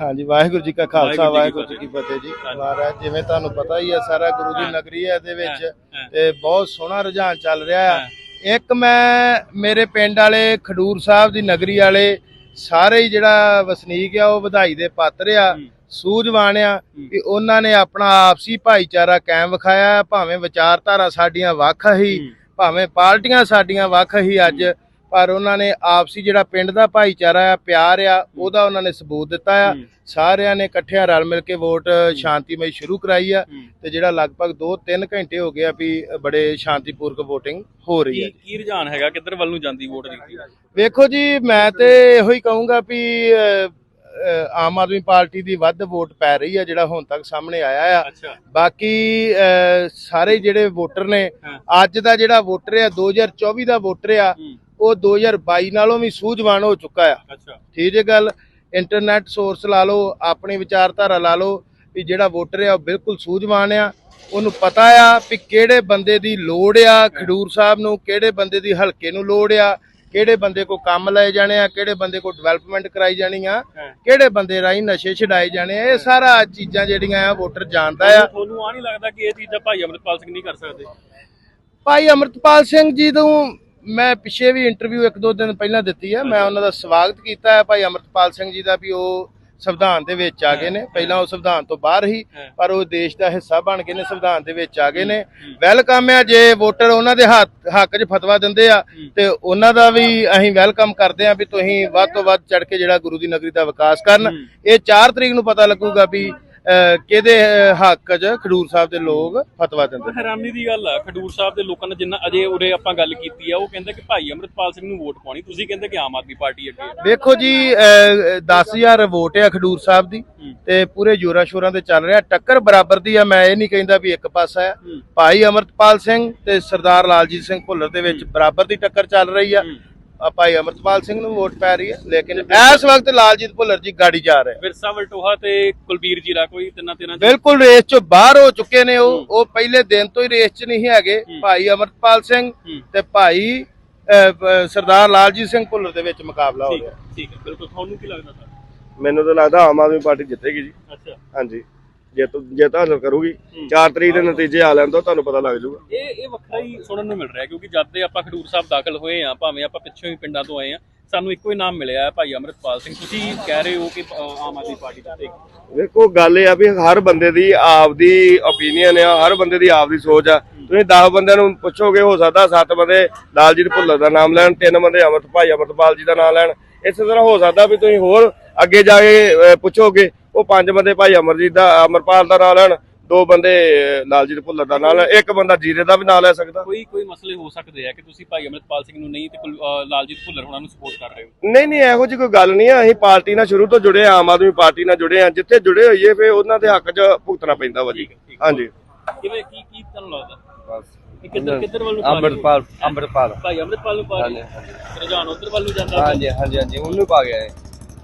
ਹਾਂਜੀ ਵਾਹਿਗੁਰੂ ਜੀ ਕਾ ਖਾਲਸਾ ਵਾਹਿਗੁਰੂ ਜੀ ਕੀ ਫਤਿਹ ਜੀ। ਮਹਾਰਾਜ ਜਿਵੇਂ ਤੁਹਾਨੂੰ ਪਤਾ ਹੀ ਹੈ ਸਾਰਾ ਗੁਰੂ ਦੀ। ਨਗਰੀ ਹੈ ਇਹਦੇ ਵਿੱਚ। ਤੇ ਬਹੁਤ ਸੋਹਣਾ ਰੁਝਾਨ ਚੱਲ ਰਿਹਾ ਹਾਂ। ਇੱਕ ਮੈਂ ਮੇਰੇ ਪਿੰਡ ਵਾਲੇ ਖਡੂਰ ਸਾਹਿਬ ਦੀ ਨਗਰੀ ਵਾਲੇ ਸਾਰੇ ਹੀ ਜਿਹੜਾ ਵਸਨੀਕ ਆ ਉਹ ਵਧਾਈ ਦੇ ਪਾਤਰ ਆ। ਸੂਝਵਾਨ ਆ। ਕਿ ਉਹਨਾਂ ਨੇ ਆਪਣਾ ਆਪਸੀ ਭਾਈਚਾਰਾ ਕਾਇਮ ਵਿਖਾਇਆ ਭਾਵੇਂ ਵਿਚਾਰਧਾਰਾ ਸਾਡੀਆਂ ਵੱਖ ਹੂੰ। ਭਾਵੇਂ ਪਾਰਟੀਆਂ ਸਾਡੀਆਂ ਵੱਖ ਹੀ ਅੱਜ ਪਰ ਉਹਨਾਂ ਨੇ ਆਪਸੀ ਜਿਹੜਾ ਪਿੰਡ ਦਾ ਭਾਈਚਾਰਾ ਆ ਪਿਆਰ ਆ ਉਹਦਾ ਉਹਨਾਂ ਨੇ ਸਬੂਤ ਦਿੱਤਾ ਆ। ਸਾਰਿਆਂ ਨੇ ਇਕੱਠਿਆਂ ਰਲ ਮਿਲ ਕੇ ਵੋਟ ਸ਼ਾਂਤੀਮਈ ਸ਼ੁਰੂ ਕਰਾਈ ਆ। ਤੇ ਜਿਹੜਾ ਲਗਭਗ 2-3 ਘੰਟੇ ਹੋ ਗਏ ਆ ਵੀ ਬੜੇ ਸ਼ਾਂਤੀਪੂਰਕ VOTING ਹੋ ਰਹੀ ਹੈ ਕੀ ਰੁਝਾਨ ਹੈਗਾ ਕਿੱਧਰ ਵੱਲ ਨੂੰ ਜਾਂਦੀ ਵੋਟ ਦੀ ਵੇਖੋ ਜੀ ਮੈਂ ਤੇ ਇਹੋ ਹੀ ਕਹੂੰਗਾ ਵੀ ਆਮ ਆਦਮੀ ਪਾਰਟੀ ਦੀ ਵੱਧ ਵੋਟ ਪੈ ਰਹੀ ਆ ਜਿਹੜਾ ਹੁਣ ਤੱਕ ਸਾਹਮਣੇ ਆਇਆ ਆ ਬਾਕੀ ਸਾਰੇ ਜਿਹੜੇ ਵੋਟਰ ਨੇ। ਅੱਜ ਦਾ ਜਿਹੜਾ ਵੋਟਰ ਆ 2024 ਦਾ ਵੋਟਰ ਆ। ਉਹ 2022 ਨਾਲੋਂ ਵੀ ਸੂਝਵਾਨ ਹੋ ਚੁੱਕਾ ਆ। ਅੱਛਾ। ਠੀਕ ਹੈ ਗੱਲ ਇੰਟਰਨੈਟ ਸੋਰਸ ਲਾ ਲਓ ਆਪਣੀ ਵਿਚਾਰਧਾਰਾ ਲਾ ਲਓ ਵੀ ਜਿਹੜਾ ਵੋਟਰ ਆ ਉਹ ਬਿਲਕੁਲ ਸੂਝਵਾਨ ਆ। ਉਹਨੂੰ ਪਤਾ ਆ ਵੀ ਕਿਹੜੇ ਬੰਦੇ ਦੀ ਲੋੜ ਆ ਖਡੂਰ ਸਾਹਿਬ ਨੂੰ ਕਿਹੜੇ ਬੰਦੇ ਦੀ ਹਲਕੇ ਨੂੰ ਲੋੜ ਆ ਕਿਹੜੇ ਬੰਦੇ ਕੋ ਕੰਮ ਲਏ ਜਾਣੇ ਆ ਕਿਹੜੇ ਬੰਦੇ ਕੋ ਡਿਵੈਲਪਮੈਂਟ ਕਰਾਈ ਜਾਣੀ ਆ। ਕਿਹੜੇ ਬੰਦੇ ਰਾਹੀਂ ਨਸ਼ੇ ਛਡਾਏ ਜਾਣੇ ਆ ਇਹ ਸਾਰਾ ਚੀਜ਼ਾਂ ਜਿਹੜੀਆਂ ਆ ਵੋਟਰ ਜਾਣਦਾ ਆ। ਤੁਹਾਨੂੰ ਆ ਨਹੀਂ ਲੱਗਦਾ ਕਿ ਇਹ ਚੀਜ਼ਾਂ ਭਾਈ ਅਮਰਪਾਲ ਸਿੰਘ ਨਹੀਂ ਕਰ ਸਕਦੇ? ਭਾਈ ਅਮਰਤਪਾਲ ਸਿੰਘ ਜੀ ਤੋਂ ਮੈਂ ਪਿੱਛੇ ਵੀ ਇੰਟਰਵਿਊ ਇੱਕ ਦੋ ਦਿਨ ਪਹਿਲਾਂ ਦਿੱਤੀ ਹੈ ਮੈਂ ਉਹਨਾਂ ਦਾ ਸਵਾਗਤ ਕੀਤਾ ਹੈ। ਭਾਈ ਅਮਰਤਪਾਲ ਸਿੰਘ ਜੀ ਦਾ ਵੀ ਉਹ ਸੰਵਿਧਾਨ ਦੇ ਵਿੱਚ ਆ ਗਏ ਨੇ। ਪਹਿਲਾਂ ਉਹ ਸੰਵਿਧਾਨ ਤੋਂ ਬਾਹਰ ਹੀ। ਪਰ ਉਹ ਦੇਸ਼ ਦਾ ਹਿੱਸਾ ਬਣ ਗਏ ਨੇ ਸੰਵਿਧਾਨ ਦੇ ਵਿੱਚ ਆ ਗਏ ਨੇ। ਵੈਲਕਮ ਆ ਜੇ ਵੋਟਰ ਉਹਨਾਂ ਦੇ ਹੱਕ 'ਚ ਫਤਵਾ ਦਿੰਦੇ ਆ ਤੇ ਉਹਨਾਂ ਦਾ ਵੀ ਅਸੀਂ ਵੈਲਕਮ ਕਰਦੇ ਆ ਵੀ ਤੁਸੀਂ ਵੱਧ ਤੋਂ ਵੱਧ ਚੜ ਕੇ ਜਿਹੜਾ ਗੁਰੂ ਦੀ ਨਗਰੀ ਦਾ ਵਿਕਾਸ ਕਰਨ। ਇਹ 4 ਤਰੀਕ ਨੂੰ ਪਤਾ ਲੱਗੂਗਾ ਵੀ ਕਿਹਦੇ ਹੱਕ 'ਚ ਖਡੂਰ ਸਾਹਿਬ ਦੇ ਲੋਕ ਫਤਵਾ ਦਿੰਦੇ ਹੈਰਾਨੀ ਦੀ ਗੱਲ ਆ ਖਡੂਰ ਸਾਹਿਬ ਦੇ ਲੋਕਾਂ ਨੇ ਜਿੰਨਾ ਅਜੇ ਉਰੇ ਆਪਾਂ ਗੱਲ ਕੀਤੀ ਆ ਉਹ ਕਹਿੰਦੇ ਕਿ ਭਾਈ ਅਮਰਪਾਲ ਸਿੰਘ ਨੂੰ ਵੋਟ ਪਾਉਣੀ ਤੁਸੀਂ ਕਹਿੰਦੇ ਕਿ ਆਮ ਆਦਮੀ ਪਾਰਟੀ ਅੱਗੇ। ਵੇਖੋ ਜੀ 10000 ਵੋਟ ਆ ਖਡੂਰ ਸਾਹਿਬ ਦੀ। ਤੇ ਪੂਰੇ ਜੋਰਾ ਸ਼ੋਰਾਂ ਤੇ ਚੱਲ ਰਿਹਾ ਟੱਕਰ ਬਰਾਬਰ ਦੀ ਆ ਮੈਂ ਇਹ ਨਹੀਂ ਕਹਿੰਦਾ ਵੀ ਇੱਕ ਪਾਸਾ ਆ। ਭਾਈ ਅਮਰਤਪਾਲ ਸਿੰਘ ਤੇ ਸਰਦਾਰ ਲਾਲਜੀਤ ਸਿੰਘ ਭੁੱਲਰ ਦੇ ਵਿੱਚ ਬਰਾਬਰ ਦੀ ਟੱਕਰ ਚੱਲ ਰਹੀ। ਆ ਭਾਈ ਅਮਰਤਪਾਲ ਸਿੰਘ ਨੂੰ ਵੋਟ ਪੈ ਰਹੀ ਆ ਲੇਕਿਨ ਇਸ ਵਕਤ ਲਾਲਜੀਤ ਭੁੱਲਰ ਜੀ ਗਾੜੀ ਜਾ ਰਹੇ। ਵਿਰਸਾ ਵਲਟੋਹਾ ਤੇ ਕੁਲਬੀਰ ਜੀਰਾ ਕੋਈ ਤਿੰਨਾਂ ਤਿੰਨਾਂ ਬਿਲਕੁਲ ਰੇਸ ਚੋਂ ਬਾਹਰ ਹੋ ਚੁੱਕੇ ਨੇ ਉਹ। ਉਹ ਪਹਿਲੇ ਦਿਨ ਤੋਂ ਹੀ ਰੇਸ 'ਚ ਨਹੀਂ ਹੈਗੇ। ਹੂੰ। ਭਾਈ ਅਮਰਤਪਾਲ ਸਿੰਘ ਹੂੰ। ਤੇ ਭਾਈ ਸਰਦਾਰ ਲਾਲਜੀਤ ਸਿੰਘ ਭੁੱਲਰ ਦੇ ਵਿੱਚ ਮੁਕਾਬਲਾ ਹੋ ਠੀਕ ਰਿਹਾ। ਹੈ ਠੀਕ ਹੈ ਬਿਲਕੁਲ। ਤੁਹਾਨੂੰ ਕੀ ਲੱਗਦਾ ਸਰ? ਮੈਨੂੰ ਤਾਂ ਲੱਗਦਾ ਆਮ ਆਦਮੀ ਪਾਰਟੀ ਜਿੱਤੇਗੀ ਜੀ। ਅੱਛਾ। ਹਾਂਜੀ। ਜੇ ਤੂੰ ਜੇ ਤਾਂ ਹਾਸਲ ਕਰੂਗੀ ਹੂੰ। 4 ਤਰੀਕ ਦੇ ਨਤੀਜੇ ਆ ਲੈਣ ਤੋਂ ਤੁਹਾਨੂੰ ਪਤਾ ਲੱਗ ਜਾਊਗਾ। ਇਹ ਇਹ ਵੱਖਰਾ ਹੀ ਸੁਣਨ ਨੂੰ ਮਿਲ ਰਿਹਾ ਕਿਉਂਕਿ ਜਦ ਦੇ ਆਪਾਂ ਖਡੂਰ ਸਾਹਿਬ ਦਾਖਲ ਹੋਏ ਆ ਭਾਵੇਂ ਆਪਾਂ ਪਿੱਛੋਂ ਹੀ ਪਿੰਡਾਂ ਤੋਂ ਆਏ ਆ ਸਾਨੂੰ ਇੱਕੋ ਹੀ ਨਾਮ ਮਿਲਿਆ ਹੈ ਭਾਈ ਅਮਰਤਪਾਲ ਸਿੰਘ। ਤੁਸੀਂ ਕਹਿ ਰਹੇ ਹੋ ਕਿ ਆਮ ਆਦਮੀ ਪਾਰਟੀ ਜਿੱਤੇਗੀ ਵੇਖੋ ਗੱਲ ਇਹ ਆ ਵੀ ਹਰ ਬੰਦੇ ਦੀ ਆਪਦੀ ਓਪੀਨੀਅਨ ਆ ਹਰ ਬੰਦੇ ਦੀ ਆਪਦੀ ਸੋਚ ਆ। ਤੁਸੀਂ 10 ਬੰਦਿਆਂ ਨੂੰ ਪੁੱਛੋਗੇ ਹੋ ਸਕਦਾ 7 ਬੰਦੇ ਲਾਲਜੀਤ ਭੁੱਲਰ ਦਾ ਨਾਮ ਲੈਣ ਤਿੰਨ ਬੰਦੇ ਅਮਰਤ ਭਾਈ ਅਮਰਤਪਾਲ ਜੀ ਦਾ ਨਾਮ ਲੈਣ। ਇਸੇ ਤਰ੍ਹਾਂ ਹੋ ਸਕਦਾ ਵੀ ਤੁਸੀਂ ਹੋਰ ਅੱਗੇ ਜਾ ਕੇ ਪੁੱਛੋਗੇ ਉਹ ਪੰਜ ਬੰਦੇ ਭਾਈ ਅਮਰਜੀਤ ਦਾ ਅਮਰਪਾਲ ਦਾ ਨਾਮ ਲੈਣ ਦੋ ਬੰਦੇ ਲਾਲਜੀਤ ਭੁੱਲਰ ਦਾ ਨਾਮ ਲੈਣ ਇੱਕ ਬੰਦਾ ਜੀਰੇ ਦਾ ਵੀ ਨਾਮ ਲੈ ਸਕਦਾ। ਕੋਈ ਕੋਈ ਮਸਲੇ ਹੋ ਸਕਦੇ ਆ ਕਿ ਤੁਸੀਂ ਭਾਈ ਅਮਰਤਪਾਲ ਸਿੰਘ ਨੂੰ ਨਹੀਂ ਤੇ ਲਾਲਜੀਤ ਭੁੱਲਰ ਹੋਣਾ ਨੂੰ ਸਪੋਰਟ ਕਰ ਰਹੇ ਹੋ? ਨਹੀਂ ਨਹੀਂ ਇਹੋ ਜਿਹੀ ਕੋਈ ਗੱਲ ਨਹੀਂ ਆ। ਅਸੀਂ ਪਾਰਟੀ ਨਾਲ ਸ਼ੁਰੂ ਤੋਂ ਜੁੜੇ ਆ ਆਮ ਆਦਮੀ ਪਾਰਟੀ ਨਾਲ ਜੁੜੇ ਆ। ਜਿੱਥੇ ਜੁੜੇ ਹੋਈਏ ਫੇ ਉਹਨਾਂ ਦੇ ਹੱਕ 'ਚ ਭੁਗਤਣਾ ਪੈਂਦਾ ਵਾ ਜੀ। ਹਾਂਜੀ। ਕਿਵੇਂ ਕੀ ਕੀ ਤੁਹਾਨੂੰ ਲੱਗਦਾ? ਬਸ। ਕਿੱਧਰ ਕਿੱਧਰ ਵੱਲ ਨੂੰ? ਅੰਮ੍ਰਿਤਪਾਲ ਅੰਮ੍ਰਿਤਪਾਲ। ਭਾਈ ਅਮਰਤਪਾਲ ਨੂੰ ਪਾ ਰਹੇ ਹੋ? ਰੁਝਾਨ ਉਧਰ ਵੱਲ ਨੂੰ ਜਾਂਦਾ ਹਾਂਜੀ ਹਾਂਜੀ ਹਾਂਜੀ ਉਹਨੂੰ ਪਾ ਗਿਆ ਹੈ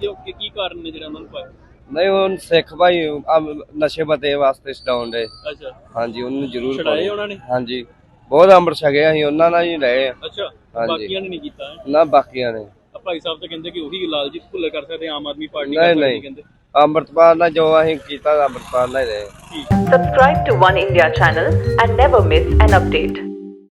ਕਿਉਂ ਕਿ ਕੀ ਕਾਰਨ ਨੇ ਜਿਹੜਾ ਉਹਨਾਂ ਨੂੰ ਪਾਇਆ? ਨਹੀਂ ਉਹ ਸਿੱਖ ਭਾਈ ਅਮ ਨਸ਼ੇ ਬਤੇ ਵਾਸਤੇ ਛਡਾਉਣ ਦੇ ਅੱਛਾ। ਹਾਂਜੀ ਉਹਨੂੰ ਜ਼ਰੂਰ ਛਡਾਏ। ਉਹਨਾਂ ਨੇ? ਹਾਂਜੀ। ਬਹੁਤ ਅੰਮ੍ਰਿਤ ਛਕੇ ਅਸੀਂ ਉਹਨਾਂ ਨਾਲ ਹੀ ਰਹੇ ਆ। ਅੱਛਾ ਹਾਂਜੀ। ਬਾਕੀਆਂ ਨੇ ਨਹੀਂ ਕੀਤਾ ਹੈਂ? ਨਾ ਬਾਕੀਆਂ ਨੇ। ਆ ਭਾਈ ਸਾਹਿਬ ਤਾਂ ਕਹਿੰਦੇ ਕਿ ਉਹੀ ਲਾਲਜੀਤ ਭੁੱਲਰ ਕਰ ਸਕਦੇ ਆਮ ਆਦਮੀ ਪਾਰਟੀ ਕਰ ਨਹੀਂ ਸਕਦੀ ਨਹੀਂ। ਕਹਿੰਦੇ। ਅੰਮ੍ਰਿਤਪਾਲ ਨਾਲ ਜੋ ਅਸੀਂ ਕੀਤਾ ਅੰਮ੍ਰਿਤਪਾਲ ਨਾਲ ਹੀ ਰਹੇ। Subscribe to One India channel and never miss an update.